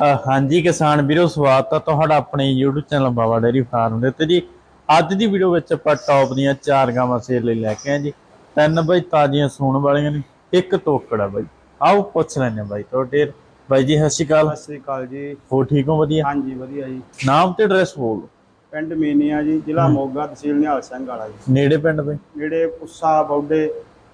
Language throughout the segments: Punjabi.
ਹਾਂਜੀ ਕਿਸਾਨ ਵੀਰੋ ਸਵਾਗਤ ਹੈ ਤੁਹਾਡਾ ਆਪਣੇ YouTube channel Baba dairy farm ਦੇ ਤੇ ਜੀ। ਅੱਜ ਦੀ ਵੀਡੀਓ ਵਿੱਚ ਆਪਾਂ ਟੌਪ ਦੀਆਂ ਚਾਰ ਗਾਵਾਂ ਸੇਲ ਲਈ ਲੈ ਕੇ ਆਏ ਜੀ। ਤਿੰਨ ਬਈ ਤਾਜ਼ੀਆਂ ਸੂਣ ਵਾਲੀਆਂ ਨੇ ਇੱਕ ਤੋਕੜਾ ਬਾਈ। ਆਓ ਪੁੱਛ ਲੈਣੇ ਬਾਈ ਤੁਹਾਡੇ। ਬਾਈ ਜੀ ਸਤਿ ਸ਼੍ਰੀ ਅਕਾਲ। ਸਤਿ ਸ੍ਰੀ ਅਕਾਲ ਜੀ। ਹੋ ਠੀਕ ਹੋ? ਵਧੀਆ? ਹਾਂਜੀ ਵਧੀਆ ਜੀ। ਨਾਮ ਤੇ ਐਡਰੈਸ ਬੋਲ। ਪਿੰਡ ਮੀਨੀਆ ਜੀ ਜ਼ਿਲ੍ਹਾ ਮੋਗਾ ਤਹਿਸੀਲ ਨਿਹਾਲ ਸਿੰਘ ਵਾਲਾ ਜੀ। ਨੇੜੇ ਪਿੰਡ ਬਈ? ਜਿਹੜੇ ਪੁੱਸਾ ਬੌਡੇ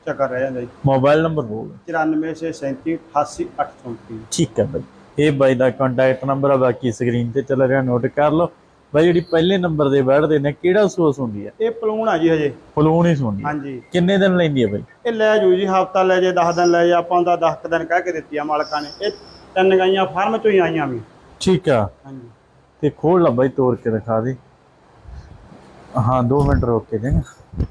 ਚੱਕਰ ਰਹਿ ਜਾਂਦਾ ਜੀ। ਮੋਬਾਈਲ ਨੰਬਰ ਬੋਲ। 9437 88834 ਠੀਕ ਹੈ ਬਾਈ। ਇਹ ਬਾਈ ਦਾ ਕੰਟੈਕਟ ਨੰਬਰ ਆ ਬਾਕੀ ਸਕਰੀਨ ਤੇ ਚੱਲ ਰਿਹਾ ਨੋਟ ਕਰ ਲਓ। ਬਾਈ ਜਿਹੜੀ ਪਹਿਲੇ ਨੰਬਰ ਦੇ ਬੈਠਦੇ ਨੇ ਕਿਹੜਾ ਸੋਸ ਹੁੰਦੀ ਹੈ ਇਹ ਪਲੂਣ ਆ ਜੀ ਹਜੇ। ਫਲੂਣ ਹੀ ਸੁਣਦੀ ਹਾਂਜੀ। ਕਿੰਨੇ ਦਿਨ ਲੈਂਦੀ ਹੈ ਬਾਈ? ਇਹ ਲੈ ਜੂ ਜੀ ਹਫਤਾ ਲੈ ਜੇ 10 ਦਿਨ ਲੈ ਜੇ ਆਪਾਂ ਦਾ 10 ਦਿਨ ਕਹਿ ਕੇ ਦਿੱਤੀ ਆ ਮਾਲਕਾਂ ਨੇ। ਇਹ ਤਿੰਨ ਗਾਈਆਂ ਫਾਰਮ ਚੋਂ ਹੀ ਆਈਆਂ ਵੀ। ਠੀਕ ਆ। ਹਾਂਜੀ। ਤੇ ਖੋਲ ਲਾ ਬਾਈ ਤੋੜ ਕੇ ਦਿਖਾ ਦੇ। ਹਾਂ 2 ਮਿੰਟ ਰੋਕ ਕੇ ਦੇਗਾ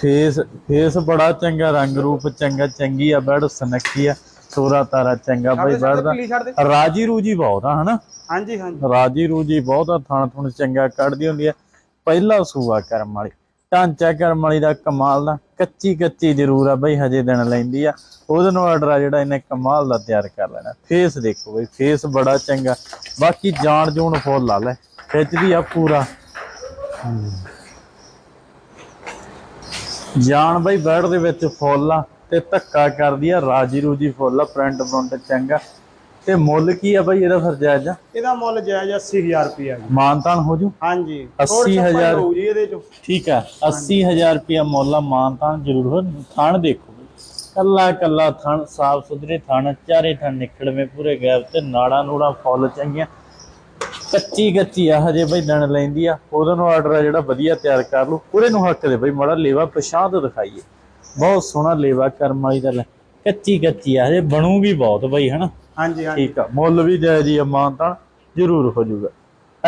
ਫੇਸ ਫੇਸ ਬੜਾ ਚੰਗਾ ਰੰਗ ਰੂਪ ਚੰਗਾ ਚੰਗੀ ਆ ਬੈੜ ਸਨੱਖੀ ਆ। ਸੋਰਾ ਤਾਰਾ ਚੰਗਾ ਬਾਈ ਛੱਡ ਦੇ, ਬੈੜ ਪੀਲੀ ਛੱਡ ਦੇ। ਦਾ ਰਾਜੀ ਰੂਜੀ ਬਹੁਤ ਆ ਹਨਾ? ਹਾਂਜੀ ਹਾਂਜੀ। ਰਾਜੀ ਰੂਜੀ ਬਹੁਤ ਆ ਥਣ ਥੁਣ ਚੰਗਾ ਕੱਢਦੀ ਹੁੰਦੀ ਆ। ਪਹਿਲਾ ਸੂਆ ਕਰਮ ਵਾਲੀ ਢਾਂਚਾ ਕਰਮ ਵਾਲੀ ਦਾ ਕਮਾਲ ਦਾ ਕੱਚੀ ਕੱਚੀ ਜ਼ਰੂਰ ਆ ਬਈ ਹਜੇ ਦਿਨ ਲੈਂਦੀ ਆ। ਉਹਦੇ ਨੂੰ ਆਰਡਰ ਆ ਜਿਹੜਾ ਇਹਨੇ ਕਮਾਲ ਦਾ ਤਿਆਰ ਕਰ ਲੈਣਾ। ਫੇਸ ਦੇਖੋ ਬਈ ਫੇਸ ਬੜਾ ਚੰਗਾ। ਬਾਕੀ ਜਾਣ ਜੂਣ ਫੁੱਲ ਲਾ ਲੈ ਖਿੱਚਦੀ ਆ ਪੂਰਾ। ਜਾਣ ਬਈ ਬੈਡ ਦੇ ਵਿੱਚ ਫੁੱਲ ਆ। ਤੇ ਧੱਕਾ ਕਰਦੀ ਆ ਰਾਜੀ ਰੂਜੀ ਫੁੱਲ ਆ ਫਰੰਟ ਫਰੰਟ ਚੰਗਾ। ਤੇ ਮੁੱਲ ਕੀ ਆ ਬਈ ਇਹਦਾ ਫਿਰ ਜਾਇਜ਼ ਆ? ਇਹਦਾ ਮੁੱਲ ਜਾਇਜ਼ 80000 ਰੁਪਿਆ ਜੀ। ਮਾਨਤਾਨ ਹੋ ਜੂ? ਹਾਂਜੀ। 80,000 ਹੋਊ ਜੀ ਇਹਦੇ ਚੋਂ। ਠੀਕ ਹੈ 80000 ਰੁਪਇਆ ਮੁੱਲ ਆ ਮਾਨਤਾਨ ਜ਼ਰੂਰ ਹੋ ਥਣ ਦੇਖੋ ਕੱਲਾ ਕੱਲਾ ਥਣ ਸਾਫ਼ ਸੁਥਰੇ ਥਣ ਚਾਰੇ ਥਣ ਨਿਕੜਵੇਂ ਪੂਰੇ ਗੈਪ ਤੇ ਨਾੜਾ ਨੂੜਾ ਫੁੱਲ ਚੰਗੀਆਂ। ਕੱਚੀ ਕੱਚੀ ਆ ਹਜੇ ਬਈ ਦਣ ਲੈਂਦੀ ਆ। ਉਹਦੇ ਨੂੰ ਆਰਡਰ ਆ ਜਿਹੜਾ ਵਧੀਆ ਤਿਆਰ ਕਰ ਲਓ ਪੂਰੇ ਨੂੰ ਹੱਕ ਦੇ ਬਈ ਮਾੜਾ ਲੇਵਾ ਪਛਾਣ ਦਿਖਾਈਏ। ਬਹੁਤ ਸੋਹਣਾ ਲੇਵਾ ਕਰਮ ਵਾਲੀ ਦਾ ਲੈ। ਕੱਚੀ ਕੱਚੀ ਆ ਹਜੇ ਬਣੂਗੀ ਬਹੁਤ ਬਈ ਹਨਾ? ਹਾਂਜੀ ਹਾਂਜੀ। ਠੀਕ ਆ ਮੁੱਲ ਵੀ ਜਾਇਜ਼ ਹੀ ਮਾਨਤਾਨ ਜ਼ਰੂਰ ਹੋ ਜਾਊਗਾ।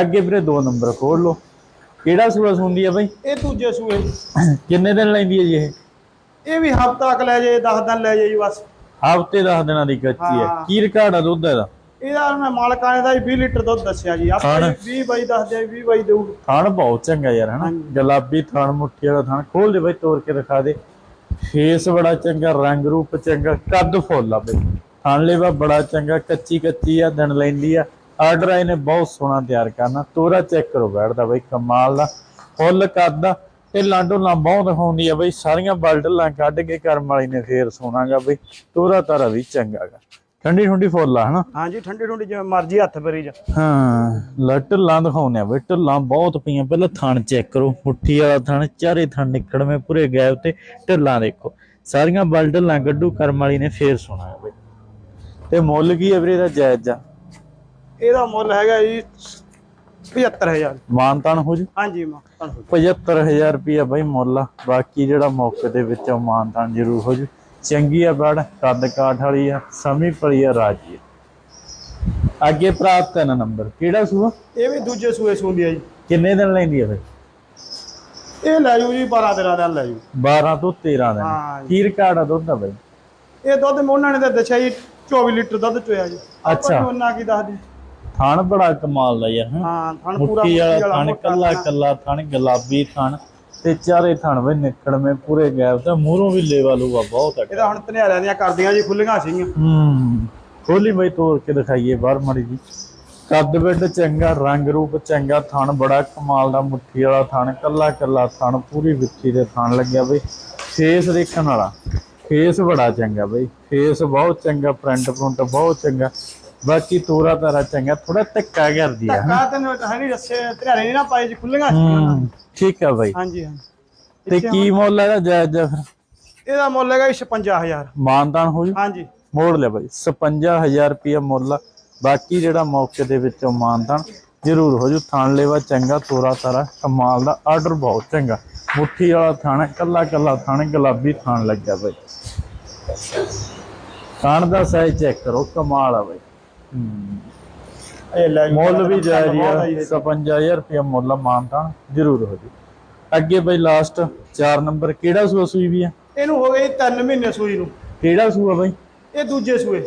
ਅੱਗੇ ਵੀਰੇ ਦੋ ਨੰਬਰ ਖੋਲ ਲਓ। ਕਿਹੜਾ ਸੂਆ ਸੁਣਦੀ ਆ ਬਈ? ਇਹ ਦੂਜੇ ਸੂਏ। ਕਿੰਨੇ ਦਿਨ ਲੈਂਦੀ ਹੈ ਜੀ ਇਹ? ਇਹ ਵੀ ਹਫਤਾ ਤੱਕ ਲੈ ਜੇ 10 ਦਿਨ ਲੈ ਜੇ ਜੀ ਬਸ। ਹਫ਼ਤੇ 10 ਦਿਨਾਂ ਦੀ ਕੱਚੀ ਹੈ। ਕੀ ਰਿਕਾਰਡ ਆ ਦੁੱਧ ਇਹਦਾ? ਇਹਦਾ ਮੈਂ ਮਾਲਕਾਂ ਨੇ ਦਾ 20 ਲੀਟਰ ਦੁੱਧ ਦੱਸਿਆ ਜੀ। ਆਪਾਂ ਖਾਣ। 20 ਬਾਈ ਦੱਸਦੇ ਆ 20 ਬਾਈ ਦੇਊ। ਥਣ ਬਹੁਤ ਚੰਗਾ ਯਾਰ ਹਨਾ। ਗੁਲਾਬੀ ਥਣ ਮੁੱਠੀ ਵਾਲਾ ਥਣ। ਖੋਲ ਦੇ ਬਈ ਤੋੜ ਕੇ ਦਿਖਾ ਦੇ। ਫੇਸ ਬੜਾ ਚੰਗਾ, ਰੰਗ ਰੂਪ ਚੰਗਾ, ਕੱਦ ਫੁੱਲ ਆ ਬਈ। ਥਣ ਲੇਵਾ ਬੜਾ ਚੰਗਾ, ਕੱਚੀ ਕੱਚੀ ਆ, ਦਿਨ ਲੈਂਦੀ ਆ। ਆਰਡਰ ਆਏ ਨੇ, ਬਹੁਤ ਸੋਹਣਾ ਤਿਆਰ ਕਰਨਾ। ਤੋਰਾ ਚੈੱਕ ਕਰੋ, ਬੈਠਦਾ ਬਈ, ਕਮਾਲ ਦਾ। ਫੁੱਲ, ਕੱਦ ਆ। ਤੇ ਲਾਂਡੋ ਬਹੁਤ ਦਿਖਾਉਂਦੀ ਆ ਬਈ, ਸਾਰੀਆਂ ਬਲਡਲਾਂ ਕੱਢ ਕੇ ਕਰਮ ਵਾਲੀ ਨੇ ਫੇਰ ਸੋਨਾਗਾ ਬਈ। ਤੋਰਾ ਤਾਰਾ ਵੀ ਚੰਗਾਗਾ। ਠੰਡੀ ਠੰਡੀ ਫੁੱਲ ਆ ਹਨਾ? ਹਾਂਜੀ ਠੰਡੀ ਠੰਡੀ ਜਿਵੇਂ ਮਰਜ਼ੀ ਹੱਥ ਫਰੀ ਜਾ। ਹਾਂ ਲੱਟ ਲਾਂ ਦਿਖਾਉਨੇ ਆ ਬਈ ਢੱਲਾਂ ਬਹੁਤ ਪਈਆਂ। ਪਹਿਲਾਂ ਥਣ ਚੈੱਕ ਕਰੋ ਮੁੱਠੀ ਵਾਲਾ ਥਣ ਚਾਰੇ ਥਣ ਨਿਕੜਵੇਂ ਪੂਰੇ ਗੈਪ ਤੇ। ਢੱਲਾਂ ਦੇਖੋ ਸਾਰੀਆਂ ਬਲ ਢੱਲਾਂ ਗੱਡੂ ਕਰਮ ਵਾਲੀ ਨੇ ਫੇਰ ਬਈ। ਤੇ ਮੁੱਲ ਕੀ ਹੈ ਵੀਰੇ ਦਾ ਜਾਇਜ਼ ਆ? ਇਹਦਾ ਮੁੱਲ ਹੈਗਾ ਜੀ 75000 ਮਾਨਤਾਨ ਹੋ ਜੂ? ਹਾਂਜੀ ਮਾਂ ਤੁਹਾਨੂੰ 75000 ਰੁਪਇਆ ਬਈ ਮੁੱਲ ਆ। ਬਾਕੀ ਜਿਹੜਾ ਮੌਕੇ ਦੇ ਵਿੱਚ ਮਾਨਤਾਨ ਜ਼ਰੂਰ ਹੋ ਜੂ। ਚੰਗੀ ਆ ਬੜ ਕੱਦ ਕਾਠ ਵਾਲੀ ਆ ਸਮੀ ਪਲੀ ਆ ਰਾਜੀ ਆ। ਅੱਗੇ ਪ੍ਰਾਪਤ ਹੈ ਨੰਬਰ। ਕਿਹੜਾ ਸੂਆ? ਇਹ ਵੀ ਦੂਜੇ ਸੂਏ ਸੂੰਦੀ ਆ ਜੀ। ਕਿੰਨੇ ਦਿਨ ਲੈਂਦੀ ਆ ਫਿਰ? ਇਹ ਲੈ ਜੂ ਜੀ 12 13 ਦਿਨ ਲੈ ਜੂ। 12 ਤੋਂ 13 ਦਿਨ। ਹਾਂ। ਕੀ ਰਿਕਾਰਡ ਆ ਦੁੱਧ ਦਾ ਬਈ? ਇਹ ਦੁੱਧ ਮੈਂ ਉਹਨਾਂ ਨੇ ਤਾਂ ਦੱਸਿਆ ਜੀ 24 ਲੀਟਰ ਦੁੱਧ ਚੋਇਆ ਜੀ। ਆਪਾਂ ਅੱਛਾ। ਨੂੰ ਉਹਨਾਂ ਕੀ ਦੱਸਦੀ? ਥਣ ਬੜਾ ਕਮਾਲ ਦਾ ਯਾਰ ਹਾਂ। ਹਾਂ ਥਣ ਪੂਰਾ ਮੁੱਠੀ ਵਾਲਾ ਥਣ ਮੋਟਾ ਕੱਲਾ। ਕੱਲਾ ਥਣ ਗੁਲਾਬੀ ਥਣ। ਤੇ ਚਾਰੇ ਥਣ ਵੇ ਨਿਕੜਵੇਂ ਪੂਰੇ ਗੈਪ ਤੇ ਮੂਹਰੋਂ ਵੀ ਲੇਵਾ ਲੂਗਾ ਬਹੁਤ ਹੈ ਇਹਦਾ ਹੁਣ ਧਨਿਆਲਿਆਂ ਦੀਆਂ ਕਰਦੀਆਂ ਜੀ ਖੁੱਲੀਆਂ ਸੀਗੀਆਂ। ਹੂੰ ਖੋਲੀ ਬਈ ਤੋੜ ਕੇ ਦਿਖਾਈਏ ਬਾਹਰ ਮੜੀ ਜੀ। ਕੱਦ ਵਿੱਡ ਚੰਗਾ ਰੰਗ ਰੂਪ ਚੰਗਾ ਥਣ ਬੜਾ ਕਮਾਲ ਦਾ ਮੁੱਠੀ ਵਾਲਾ ਥਣ ਕੱਲਾ ਕੱਲਾ ਥਣ ਪੂਰੀ ਵਿੱਚੀ ਦੇ ਥਣ ਲੱਗਿਆ ਬਈ। ਫੇਸ ਦੇਖਣ ਵਾਲਾ ਫੇਸ ਬੜਾ ਚੰਗਾ ਬਈ ਫੇਸ ਬਹੁਤ ਚੰਗਾ ਫਰੰਟ ਫਰੰਟ ਬਹੁਤ ਚੰਗਾ। ਬਾਕੀ ਤੋਰਾ ਤਾਰਾ ਚੰਗਾ ਥੋੜਾ ਧੱਕਾ ਕਰਦੀ ਆ। ਧੱਕਾ ਤੈਨੂੰ ਹੈ ਨਹੀਂ ਦੱਸੇ ਧਨਿਆਲੇ ਨਹੀਂ ਨਾ ਪਾਏ ਜੀ ਖੁੱਲੀਆਂ ਹੂੰ ਠੀਕ ਆ ਬਈ। ਹਾਂਜੀ ਹਾਂਜੀ। ਤੇ ਕੀ ਮੁੱਲ ਹੈ ਜਾਇਜ਼ ਜਾ ਫਿਰ? ਇਹਦਾ ਮੁੱਲ ਹੈਗਾ ਜੀ 56000 ਮਾਨਦਾਨ ਹੋ ਜੂ? ਹਾਂਜੀ। ਮੋੜ ਲਿਆ ਬਾਈ 55000 ਰੁਪਇਆ ਮੁੱਲ। ਬਾਕੀ ਜਿਹੜਾ ਮੌਕੇ ਦੇ ਵਿੱਚੋਂ ਮਾਨਦਾਨ ਜ਼ਰੂਰ ਹੋ ਜੂ। ਥਾਣ ਲੈਵਾ ਚੰਗਾ ਤੋਰਾ ਤਾਰਾ ਕਮਾਲ ਦਾ ਆਰਡਰ ਬਹੁਤ ਚੰਗਾ। ਮੁੱਠੀ ਵਾਲਾ ਥਾਣ ਕੱਲਾ ਕੱਲਾ ਥਾਣ ਗੁਲਾਬੀ ਥਾਣ ਲੱਗਿਆ ਬਾਈ। ਥਾਣ ਦਾ ਸਾਈਜ਼ ਚੈੱਕ ਕਰੋ ਕਮਾਲ ਆ ਬਾਈ। ਹੂੰ। ਇਹ ਲੈ ਜੂ ਮੁੱਲ ਵੀ ਜਾਇਜ਼ ਬਹੁਤ ਆ ਜੀ। 55000 ਰੁਪਇਆ ਮੁੱਲ ਆ ਜ਼ਰੂਰ ਹੋ ਜੂ। ਅੱਗੇ ਬਾਈ ਲਾਸਟ 4 ਨੰਬਰ ਕਿਹੜਾ ਸੂਆ ਸੂਈ ਵੀ ਆ? ਇਹਨੂੰ ਹੋ ਗਏ 3 ਮਹੀਨੇ ਸੂਈ ਨੂੰ। ਕਿਹੜਾ ਸੂਆ ਬਾਈ? ਇਹ ਦੂਜੇ ਸੂਏ।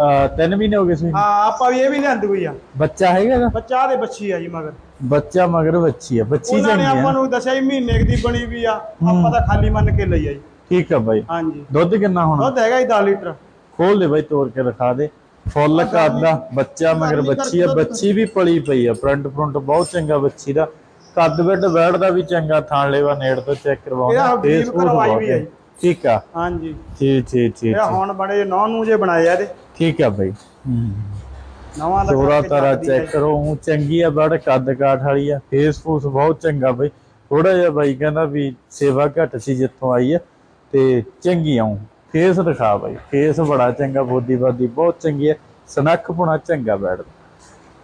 ਆ ਤਿੰਨ ਮਹੀਨੇ ਹੋ ਗਏ ਸੂਈ ਨੂੰ। ਹਾਂ ਆਪਾਂ ਵੀ ਇਹ ਵੀ ਲਿਆਂਦੀ ਹੋਈ ਆ। ਬੱਚਾ ਹੈਗਾ ਇਹਦਾ? ਬੱਚਾ ਦੇ ਬੱਚੀ ਆ ਜੀ ਮਗਰ। ਬੱਚਾ ਮਗਰ ਬੱਚੀ ਆ ਬੱਚੀ ਉਹਨਾਂ ਨੇ ਚੰਗੀ ਆਪਾਂ ਆ ਨੂੰ ਦੱਸਿਆ ਜੀ ਮਹੀਨੇ ਕੁ ਦੀ ਬਣੀ ਵੀ ਆ ਆਪਾਂ ਤਾਂ ਖਾਲੀ ਮੰਨ ਕੇ ਲਈ ਆ ਜੀ। ਠੀਕ ਆ ਬਾਈ। ਹਾਂਜੀ। ਦੁੱਧ ਕਿੰਨਾ ਹੋਣਾ? ਦੁੱਧ ਹੈਗਾ ਜੀ 10 ਲੀਟਰ। ਖੋਲ ਦੇ ਬਾਈ ਤੋੜ ਕੇ ਦਿਖਾ ਦੇ। ਫੁੱਲ ਕਰਦਾ ਬੱਚਾ ਮਗਰ ਬੱਚੀ ਆ ਬੱਚੀ ਵੀ ਪਲੀ ਪਈ ਆ ਫਰੰਟ ਫਰੰਟ ਬਹੁਤ ਚੰਗਾ ਬੱਚੀ ਦਾ। ਕੱਦ ਵਿੱਡ ਬੈਠਦਾ ਵੀ ਚੰਗਾ ਥਾਣ ਲੈਵਾ ਨੇੜ ਤੋਂ ਚੈੱਕ ਕਰਵਾਉਂਦਾ ਇਹਦਾ ਫੇਸ ਕਰਵਾਈ। ਠੀਕ ਆ। ਹਾਂਜੀ। ਠੀਕ ਠੀਕ ਠੀਕ ਇਹ ਹੁਣ ਬੜੇ ਨੌ ਨੂੰ ਜੇ ਬਣਾਏ ਆ ਇਹਦੇ। ਠੀਕ ਆ ਬਾਈ। ਨਵਾਂ ਦਾ ਕਰਕੇ ਤਾਰਾ ਚੈੱਕ ਕਰੋ ਉਹ ਚੰਗੀ ਆ ਬੜ ਕੱਦ ਕਾਠ ਵਾਲੀ ਆ। ਫੇਸ ਫੂਸ ਬਹੁਤ ਚੰਗਾ ਬਈ। ਥੋੜਾ ਜਿਹਾ ਬਾਈ ਕਹਿੰਦਾ ਵੀ ਸੇਵਾ ਘੱਟ ਸੀ ਜਿੱਥੋਂ ਆਈ ਆ ਤੇ ਚੰਗੀ ਆਉਂ ਫੇਸ ਦਿਖਾ ਬਾਈ ਫੇਸ ਬੜਾ ਚੰਗਾ ਬੋਦੀ ਬਾਦੀ ਬਹੁਤ ਚੰਗੀ ਆ ਸਨੱਖ ਪੁਣਾ ਚੰਗਾ ਬੈਠਦਾ।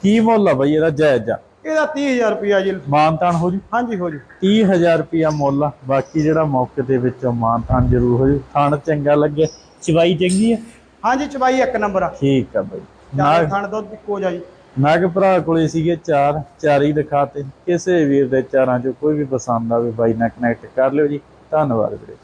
ਕੀ ਮੁੱਲ ਆ ਬਾਈ ਇਹਦਾ ਜਾਇਜ਼ ਆ? ਇਹਦਾ 30000 ਰੁਪਿਆ ਜੀ। ਮਾਨਤਾਨ ਹੋ ਜੂ? ਹਾਂਜੀ ਹੋ ਜੀ। 30000 ਰੁਪਿਆ ਮੁੱਲ ਆ ਬਾਕੀ ਜਿਹੜਾ ਮੌਕੇ ਦੇ ਵਿੱਚੋਂ ਮਾਨਤਾਨ ਜ਼ਰੂਰ ਹੋ ਜੂ। ਥਣ ਚੰਗਾ ਲੱਗੇ ਚਵਾਈ ਚੰਗੀ ਆ ਹਾਂਜੀ ਚਬਾਈ ਇੱਕ ਨੰਬਰ ਆ। ਠੀਕ ਆ ਬਾਈ। ਨਾਗ ਥਣ ਦੁੱਧ ਇੱਕੋ ਜਿਹਾ ਜੀ। ਨਾਗ ਭਰਾ ਕੋਲੇ ਸੀਗੇ ਚਾਰ ਚਾਰ ਹੀ ਦਿਖਾਤੇ। ਕਿਸੇ ਵੀਰ ਦੇ ਚਾਰਾਂ ਚੋਂ ਕੋਈ ਵੀ ਪਸੰਦ ਆਵੇ ਬਾਈ ਨਾਲ ਕਨੈਕਟ ਕਰ ਲਿਓ ਜੀ। ਧੰਨਵਾਦ ਵੀਰੇ।